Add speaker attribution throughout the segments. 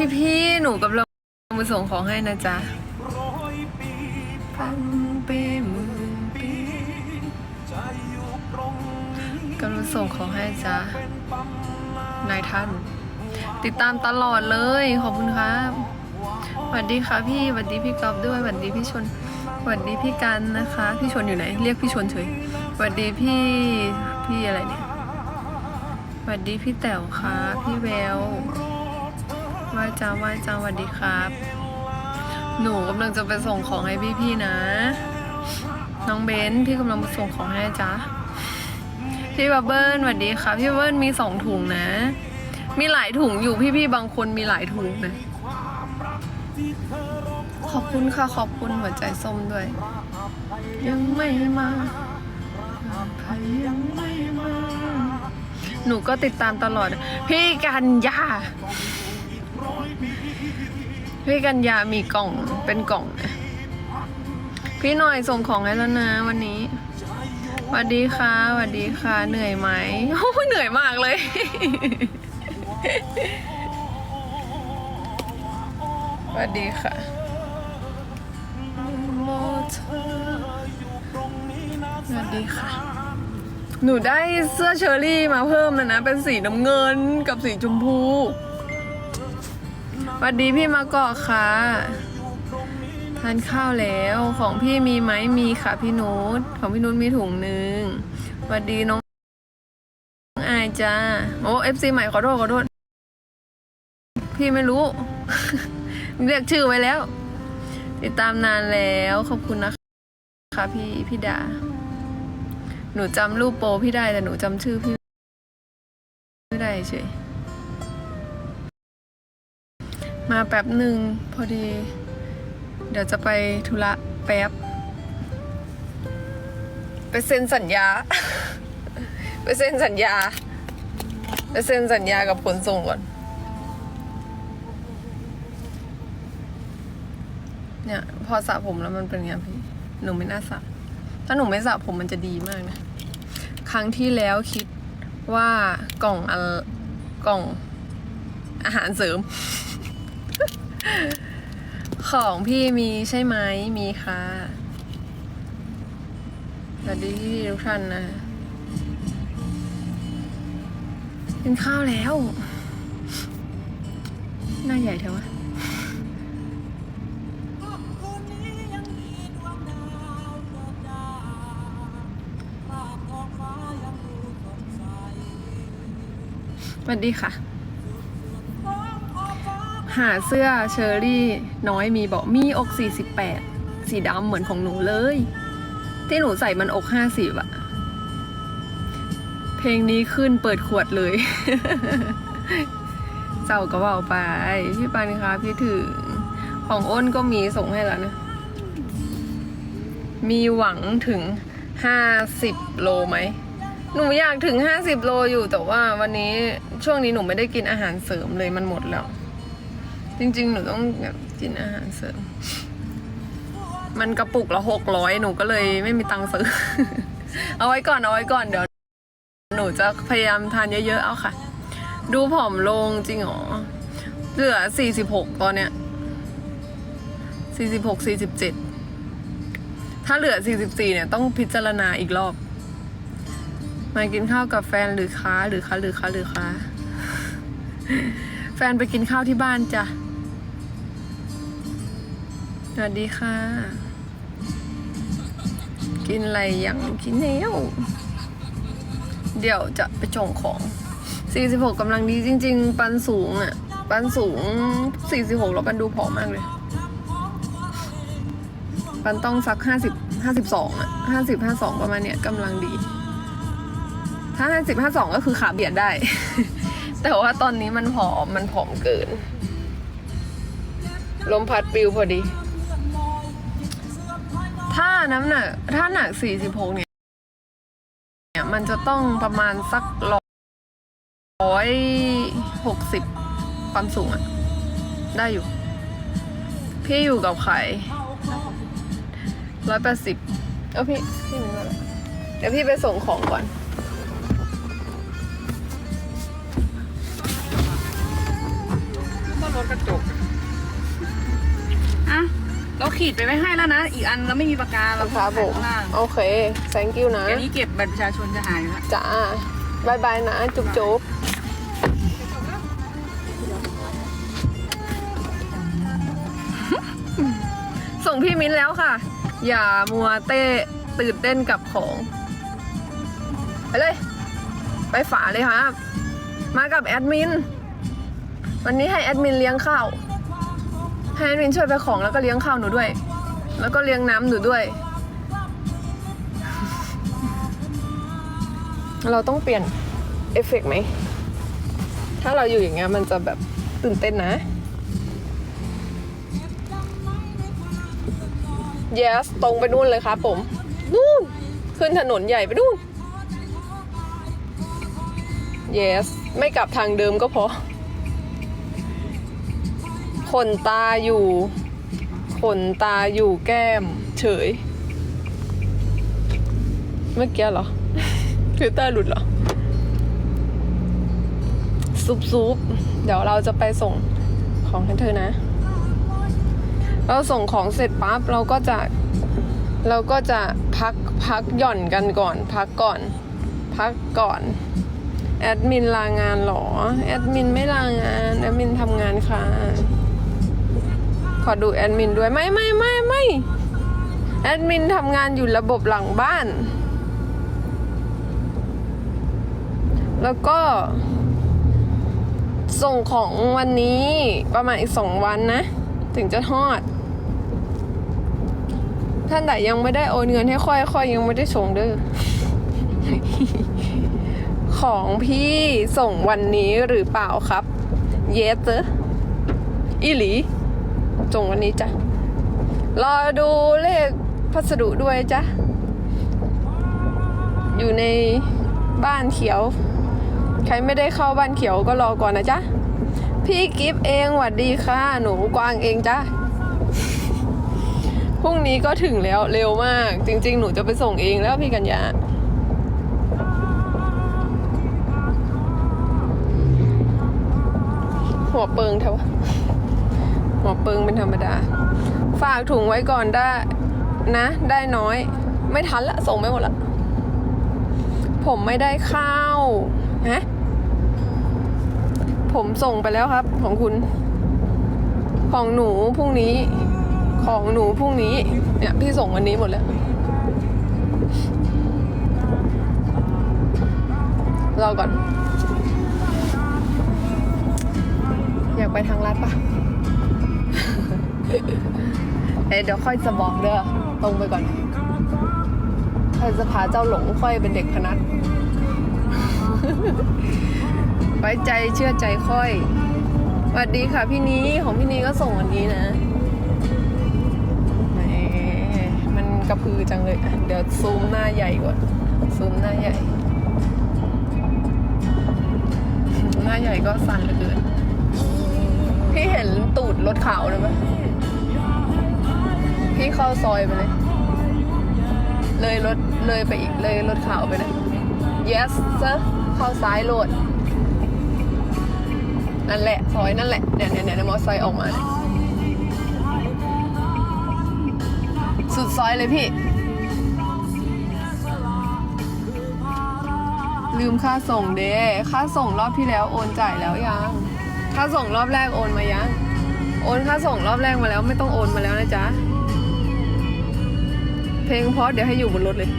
Speaker 1: พี่พี่ๆหนูกำลังมาส่งของให้นะจ๊ะพันปีหมื่นปีกำลังส่งของให้จ้ะนายท่าน ติดตามตลอดเลยขอบคุณครับสวัสดีค่ะพี่สวัสดีพี่กอฟด้วยสวัสดีพี่ชนสวัสดีพี่กันนะคะ พี่ชนอยู่ไหน เรียกพี่ชนเฉยสวัสดีพี่พี่อะไรเนี่ยสวัสดีพี่แต๋วค่ะ พี่แวว ว่าจ้าว่าจ้าสวัสดีครับ หนูกำลังจะไปส่งของให้พี่ๆนะ น้องเบนพี่กำลังไปส่งของให้จ้าพี่บับเบิ้ลสวัสดีค่ะพี่บับเบิ้ลมีสองถุงนะ มีหลายถุงอยู่พี่ๆบางคนมีหลายถุงนะขอบคุณค่ะขอบคุณหัวใจส้มด้วย ยังไม่มาใครยังไม่มา หนูก็ติดตามตลอด พี่กันยา พี่กันยามีกล่องเป็นกล่อง พี่หน่อยส่งของให้แล้วนะวันนี้สวัสดีค่ะสวัสดีค่ะ เหนื่อยไหมโอ้เหนื่อยมากเลย สวัสดีค่ะสวัสดีค่ะ หนูได้เสื้อเชอรี่มาเพิ่มแล้วนะ เป็นสีน้ำเงินกับสีชมพู สวัสดีพี่มาเกาะค่ะทานข้าวแล้วของพี่มีไหมมีค่ะพี่นุชของพี่นุชมีถุงหนึ่งสวัสดีน้องอายจ้าโอ้เอฟซีใหม่ขอโทษขอโทษพี่ไม่รู้ เรียกชื่อไว้แล้ว ติดตามนานแล้วขอบคุณนะคะพี่พี่ดา หนูจำรูปโปรพี่ได้แต่หนูจำชื่อพี่ไม่ได้เฉย มาแป๊บหนึ่งพอดี เดี๋ยวจะไปธุระแป๊บ ไปเซ็นสัญญา ไปเซ็นสัญญา ไปเซ็นสัญญากับขนส่งก่อนเนี่ยพอสระผมแล้วมันเป็นไงพี่ หนูไม่น่าสระถ้าหนูไม่สระผมมันจะดีมากนะ ครั้งที่แล้วคิดว่ากล่องอกล่องอาหารเสริม ของพี่มีใช่ไหมมีค่ะสวัสดีพี่ทุกท่านนะกินข้าวแล้ว หน้าใหญ่เท่าวะสวัสดีค่ะ หาเสื้อเชอรี่น้อยมีบอกมีอก 48 สีดำเหมือนของหนูเลย ที่หนูใส่มันอก 50อะเพลงนี้ขึ้นเปิดขวดเลยเจ้าก็เบาไป พี่ปันคะพี่ถึง ของอ้นก็มีส่งให้แล้วนะ มีหวังถึง 50 โลไหมหนูอยากถึง 50 โลอยู่แต่ว่าวันนี้ช่วงนี้หนูไม่ได้กินอาหารเสริมเลยมันหมดแล้ว จริง ๆ หนูต้องแบบกินอาหารเสริม มันกระปุกละหกร้อยหนูก็เลยไม่มีตังค์ซื้อ เอาไว้ก่อนเอาไว้ก่อนเดี๋ยว หนูจะพยายามทานเยอะๆเอาค่ะ ดูผอมลงจริงหรอ เหลือสี่สิบหกตอนเนี้ยสี่สิบหกสี่สิบเจ็ดถ้าเหลือสี่สิบสี่เนี่ยต้องพิจารณาอีกรอบ มากินข้าวกับแฟนหรือค้าหรือค้าหรือค้าหรือค้าแฟนไปกินข้าวที่บ้านจ้ะ สวัสดีค่ะ กินอะไรอย่างกินแนวเดี๋ยวจะไปจงของ 46กำลังดีจริง ๆ ปันสูงอะ ปันสูง 46 แล้วปันดูผอมมากเลย ปันต้องสัก 50 52อะ50 52 ประมาณเนี้ยกำลังดี ถ้า 50 52 ก็คือขาเบียดได้ แต่ว่าตอนนี้มันผอมมันผอมเกิน ลมพัดปิวพอดี ถ้าน้ำหนักถ้าหนัก46เนี่ยเนี่ย มันจะต้องประมาณสักร้อยหกสิบความสูงอะได้อยู่ พี่อยู่กับใครร้อยแปดสิบเออพี่พี่มีเท่าไรเดี๋ยวพี่ไปส่งของก่อน
Speaker 2: ตลรถกระจก เราขีดไปไว้ให้แล้วนะ อีกอันเราไม่มีปากกาเรา
Speaker 1: ครับผม
Speaker 2: ข้างล่าง
Speaker 1: โอเค thank you นะ
Speaker 2: เดี๋ยวนี้เก็บบัตรประชาชนจะหายแล้ว
Speaker 1: จ้าบายบายนะ จุ๊บจุ๊บส่งพี่มิ้นแล้วค่ะ อย่ามัวเต้ตื่นเต้นกับของ ไปเลย ไปฝาเลยครับ มากับแอดมิน วันนี้ให้แอดมินเลี้ยงข้าว ให้แอดมินช่วยไปของแล้วก็เลี้ยงข้าวหนูด้วย แล้วก็เลี้ยงน้ำหนูด้วย เราต้องเปลี่ยนเอฟเฟกต์ไหม ถ้าเราอยู่อย่างเงี้ยมันจะแบบตื่นเต้นนะ yes ตรงไปนู่นเลยครับผม นู่น ขึ้นถนนใหญ่ไปนู่น yes ไม่กลับทางเดิมก็พอ ขนตาอยู่ ขนตาอยู่แก้ม เฉย เมื่อกี้เหรอฟิลเตอร์หลุดเหรอซุปซุปเดี๋ยวเราจะไปส่งของให้เธอนะ เราส่งของเสร็จปั๊บเราก็จะ เราก็จะพักพักหย่อนกันก่อน พักก่อน พักก่อนแอดมินลางานเหรอ แอดมินไม่ลางาน แอดมินทำงานค่ะ ขอดูแอดมินด้วยไม่ไม่ไม่ไม่แอดมินทำงานอยู่ระบบหลังบ้าน แล้วก็ ส่งของวันนี้ประมาณอีกสองวันนะ ถึงจะทอด ท่านไหนยังไม่ได้โอนเงินให้ค่อยค่อยยังไม่ได้ส่งเด้อของพี่ส่งวันนี้หรือเปล่าครับ เยสเจออีหลี ส่งวันนี้จ้ะ รอดูเลขพัสดุด้วยจ้ะ อยู่ในบ้านเขียว ใครไม่ได้เข้าบ้านเขียวก็รอก่อนนะจ๊ะ พี่กิฟต์เองหวัดดีค่ะ หนูกวางเองจ้ะ พรุ่งนี้ก็ถึงแล้วเร็วมาก จริง ๆ หนูจะไปส่งเองแล้วพี่กัญญาหัวเปิงเถอะวะ หัวเปิงเป็นธรรมดา ฝากถุงไว้ก่อนได้นะ ได้น้อย ไม่ทันละ ส่งไม่หมดละ ผมไม่ได้ข้าวฮะผมส่งไปแล้วครับ ของคุณ ของหนูพรุ่งนี้ ของหนูพรุ่งนี้ เนี่ย พี่ส่งวันนี้หมดแล้ว รอก่อน อยากไปทางลัดปะ เอ้เดี๋ยวค่อยจะบอกเด้อตรงไปก่อนค่อยจะพาเจ้าหลงค่อยเป็นเด็กพนัดไว้ใจเชื่อใจค่อยสวัสดีค่ะพี่นี้ของพี่นี้ก็ส่งวันนี้นะมันกระพือจังเลย เดี๋ยวซูมหน้าใหญ่ก่อน ซูมหน้าใหญ่ หน้าใหญ่ก็สั่นเหลือเกิน พี่เห็นตูดรถขาวเลยไหมพี่เข้าซอยไปเลย เลยรถเลยไปอีกเลยรถขาวไปเลย yes sir เข้าซ้ายโหลด นั่นแหละ ซอยนั่นแหละ เนี่ยเนี่ยเนี่ยมอไซค์ออกมา สุดซอยเลยพี่ ลืมค่าส่งเด้ค่าส่งรอบที่แล้วโอนจ่ายแล้วยัง ค่าส่งรอบแรกโอนมายัง โอนค่าส่งรอบแรกมาแล้วไม่ต้องโอนมาแล้วนะจ๊ะ เพลงเพราะเดี๋ยวให้อยู่บนรถเลย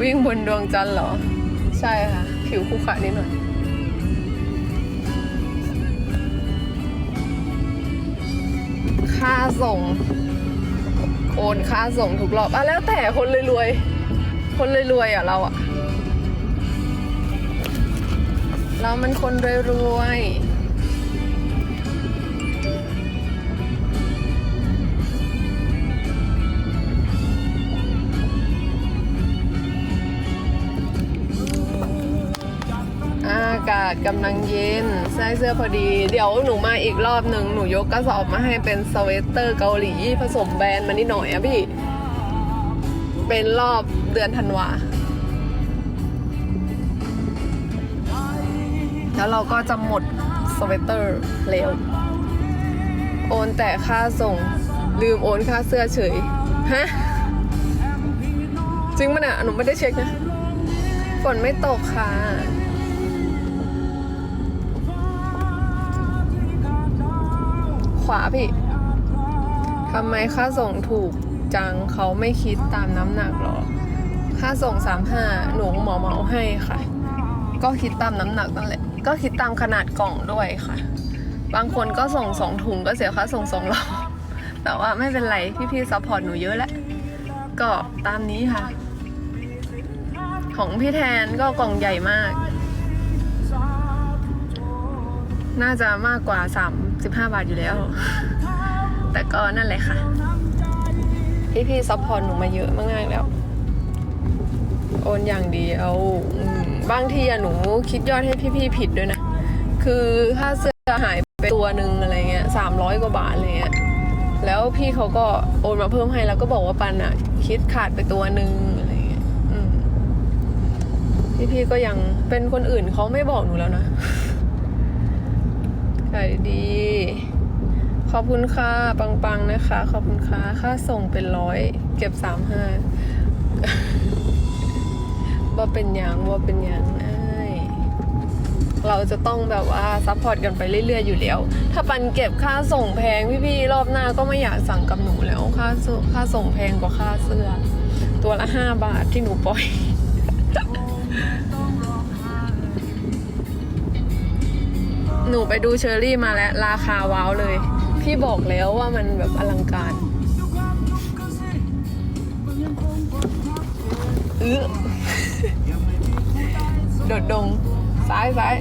Speaker 1: วิ่งบนดวงจันทร์เหรอ ใช่ค่ะ ผิวคุขระนิดหน่อยค่าส่ง โอนค่าส่งทุกรอบอะแล้วแต่คนรวยๆคนรวยๆอะเราอะ เรามันคนรวยๆอากาศกำลังเย็นใส่เสื้อพอดี เดี๋ยวหนูมาอีกรอบหนึ่งหนูยกกระสอบมาให้เป็นสเวตเตอร์เกาหลี ผสมแบรนด์มานิดหน่อยอะพี่ เป็นรอบเดือนธันวา แล้วเราก็จะหมดสเวตเตอร์แล้วโอนแต่ค่าส่งลืมโอนค่าเสื้อเฉย ฮะ จริงปะเนี่ยหนูไม่ได้เช็คนะ ฝนไม่ตกค่ะ ขวาพี่ทำไมค่าส่งถูกจังเขาไม่คิดตามน้ำหนักหรอ ค่าส่งสามห้าหนูหมอเหมาให้ค่ะ ก็คิดตามน้ำหนักนั่นแหละ ก็คิดตามขนาดกล่องด้วยค่ะ บางคนก็ส่งสองถุงก็เสียค่าส่งสองรอบแต่ว่าไม่เป็นไรพี่ๆซัพพอร์ตหนูเยอะแล้วก็ตามนี้ค่ะ ของพี่แทนก็กล่องใหญ่มาก น่าจะมากกว่า 35 บาทอยู่แล้ว แต่ก็นั่นแหละค่ะ พี่ๆซัพพอร์ตหนูมาเยอะมากๆแล้ว โอนอย่างเดียวอืม บางทีอะหนูคิดยอดให้พี่ๆผิดด้วยนะ คือถ้าเสื้อหายไปตัวหนึ่งอะไรเงี้ยสามร้อยกว่าบาทอะไรเงี้ยแล้วพี่เขาก็โอนมาเพิ่มให้แล้วก็บอกว่าปันอะคิดขาดไปตัวหนึ่งอะไรเงี้ยอืมพี่ๆก็ยังเป็นคนอื่นเขาไม่บอกหนูแล้วนะขายดี ขอบคุณค่ะปังๆนะคะ ขอบคุณค่ะค่าส่งเป็นร้อย เก็บสามห้า ว่าเป็นยังว่าเป็นยังไอ้ายเราจะต้องแบบว่าซัพพอร์ตกันไปเรื่อยๆอยู่แล้ว ถ้าปันเก็บค่าส่งแพงพี่ๆรอบหน้าก็ไม่อยากสั่งกับหนูแล้วค่าส่งค่าส่งแพงกว่าค่าเสื้อ ตัวละห้าบาทที่หนูปล่อย หนูไปดูเชอรี่มาแล้ว ราคาว้าวเลย พี่บอกแล้วว่ามันแบบอลังการ ออโดดดง ซ้ายซ้าย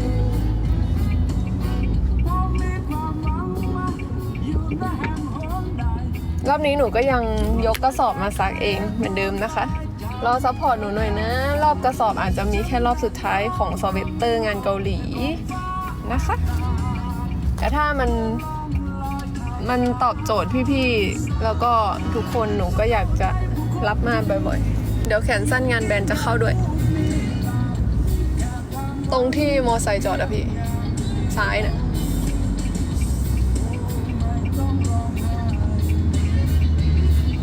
Speaker 1: รอบนี้หนูก็ยังยกกระสอบมาซักเองเหมือนเดิมนะคะ รอซัพพอร์ตหนูหน่อยนะ รอบกระสอบอาจจะมีแค่รอบสุดท้ายของสเวตเตอร์งานเกาหลีนะคะ แต่ถ้ามันมันตอบโจทย์พี่ๆ แล้วก็ทุกคนหนูก็อยากจะรับมาบ่อยๆ เดี๋ยวแขนสั้นงานแบนจะเข้าด้วย ตรงที่มอไซค์จอดอะพี่ ซ้ายน่ะ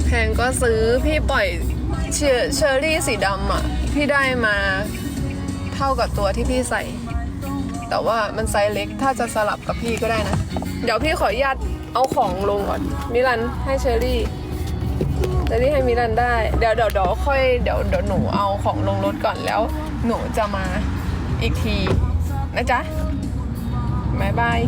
Speaker 1: แพงก็ซื้อพี่ปล่อยเชอเชอรี่สีดำอะพี่ได้มาเท่ากับตัวที่พี่ใส่ แต่ว่ามันไซส์เล็กถ้าจะสลับกับพี่ก็ได้นะ เดี๋ยวพี่ขออนุญาตเอาของลงก่อนมิรันให้เชอรี่ จะที่ให้มิรันได้ เดี๋ยวเดี๋ยวเดี๋ยวค่อยเดี๋ยวเดี๋ยวหนูเอาของลงรถก่อนแล้ว หนูจะมาอีกทีนะจ๊ะบายบาย